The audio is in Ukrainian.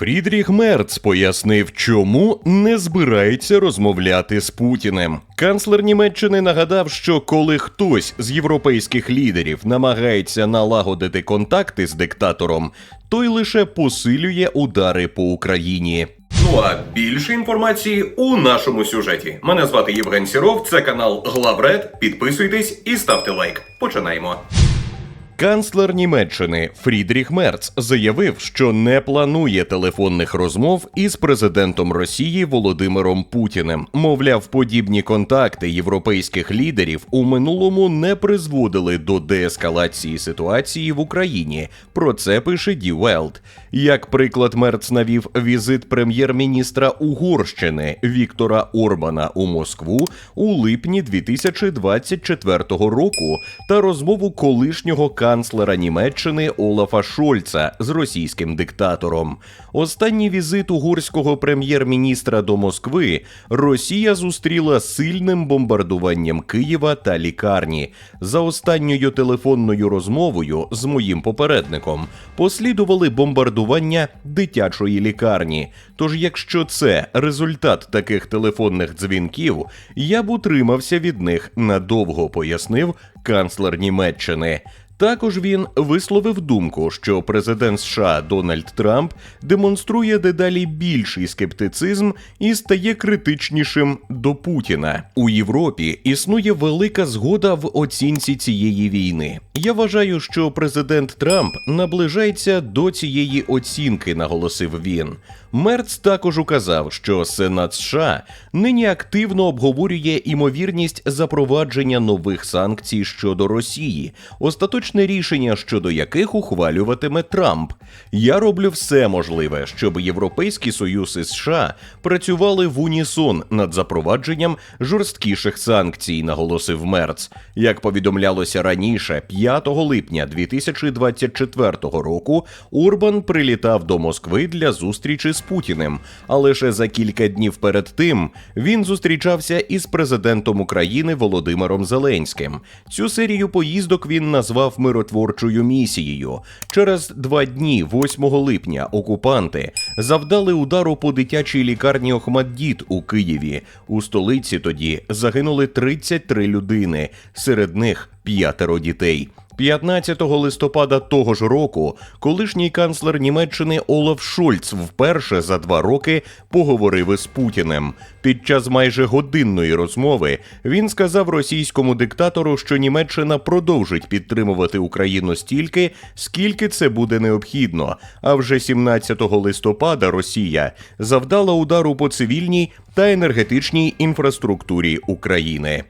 Фрідріх Мерц пояснив, чому не збирається розмовляти з Путіним. Канцлер Німеччини нагадав, що коли хтось з європейських лідерів намагається налагодити контакти з диктатором, той лише посилює удари по Україні. Ну а більше інформації у нашому сюжеті. Мене звати Євген Сіров, це канал Главред. Підписуйтесь і ставте лайк. Починаємо. Канцлер Німеччини Фрідріх Мерц заявив, що не планує телефонних розмов із президентом Росії Володимиром Путіним. Мовляв, подібні контакти європейських лідерів у минулому не призводили до деескалації ситуації в Україні. Про це пише Die Welt. Як приклад, Мерц навів візит прем'єр-міністра Угорщини Віктора Орбана у Москву у липні 2024 року та розмову колишнього канцлера Німеччини Олафа Шольца з російським диктатором. Останній візит угорського прем'єр-міністра до Москви Росія зустріла сильним бомбардуванням Києва та лікарні. За останньою телефонною розмовою з моїм попередником послідували бомбардування дитячої лікарні. Тож, якщо це результат таких телефонних дзвінків, я б утримався від них надовго, пояснив канцлер Німеччини. Також він висловив думку, що президент США Дональд Трамп демонструє дедалі більший скептицизм і стає критичнішим до Путіна. У Європі існує велика згода в оцінці цієї війни. Я вважаю, що президент Трамп наближається до цієї оцінки, наголосив він. Мерц також указав, що Сенат США нині активно обговорює імовірність запровадження нових санкцій щодо Росії, остаточне рішення щодо яких ухвалюватиме Трамп. Я роблю все можливе, щоб Європейський Союз і США працювали в унісон над запровадженням жорсткіших санкцій, наголосив Мерц. Як повідомлялося раніше, 5 липня 2024 року Урбан прилітав до Москви для зустрічі з Путіним. А лише за кілька днів перед тим він зустрічався із президентом України Володимиром Зеленським. Цю серію поїздок він назвав миротворчою місією. Через два дні, 8 липня, окупанти завдали удару по дитячій лікарні Охмаддіт у Києві. У столиці тоді загинули 33 людини, серед них п'ятеро дітей. 15 листопада того ж року колишній канцлер Німеччини Олаф Шольц вперше за два роки поговорив із Путіним. Під час майже годинної розмови він сказав російському диктатору, що Німеччина продовжить підтримувати Україну стільки, скільки це буде необхідно. А вже 17 листопада Росія завдала удару по цивільній та енергетичній інфраструктурі України.